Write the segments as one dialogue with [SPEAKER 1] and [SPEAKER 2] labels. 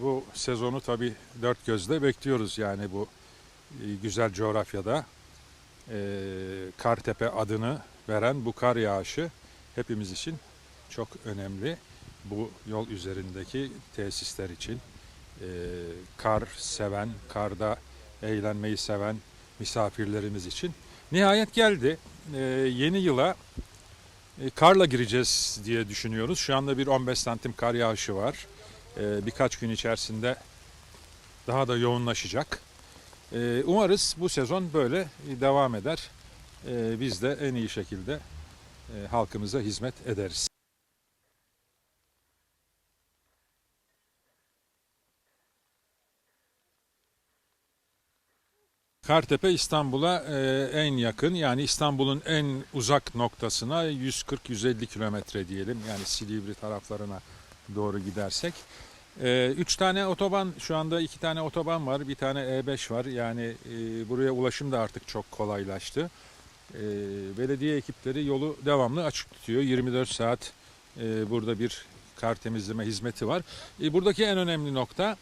[SPEAKER 1] Bu sezonu tabii dört gözle bekliyoruz yani bu e, güzel coğrafyada. E, Kartepe adını veren bu kar yağışı hepimiz için çok önemli. Bu yol üzerindeki tesisler için e, kar seven, karda eğlenmeyi seven misafirlerimiz için. Nihayet geldi. E, yeni yıla e, karla gireceğiz diye düşünüyoruz. Şu anda bir 15 santim kar yağışı var. E, birkaç gün içerisinde daha da yoğunlaşacak. E, umarız bu sezon böyle devam eder. E, biz de en iyi şekilde e, halkımıza hizmet ederiz. Kartepe İstanbul'a e, en yakın yani İstanbul'un en uzak noktasına 140-150 kilometre diyelim yani Silivri taraflarına doğru gidersek. E, üç tane otoban şu anda iki tane otoban var bir tane E5 var yani e, buraya ulaşım da artık çok kolaylaştı. E, belediye ekipleri yolu devamlı açık tutuyor 24 saat e, burada bir kar temizleme hizmeti var. E, buradaki en önemli nokta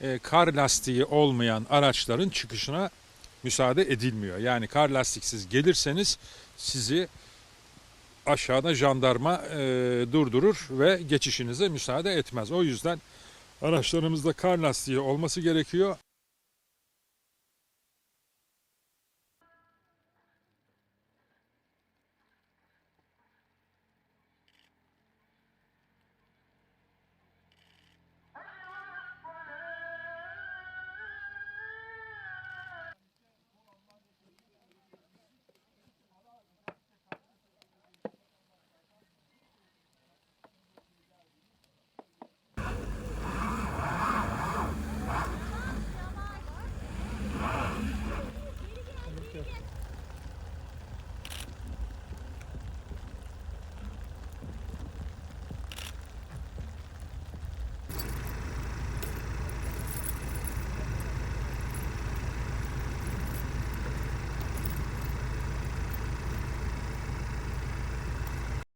[SPEAKER 1] e, kar lastiği olmayan araçların çıkışına müsaade edilmiyor. Yani kar lastiksiz gelirseniz sizi aşağıda jandarma e, durdurur ve geçişinize müsaade etmez. O yüzden araçlarımızda kar lastiği olması gerekiyor.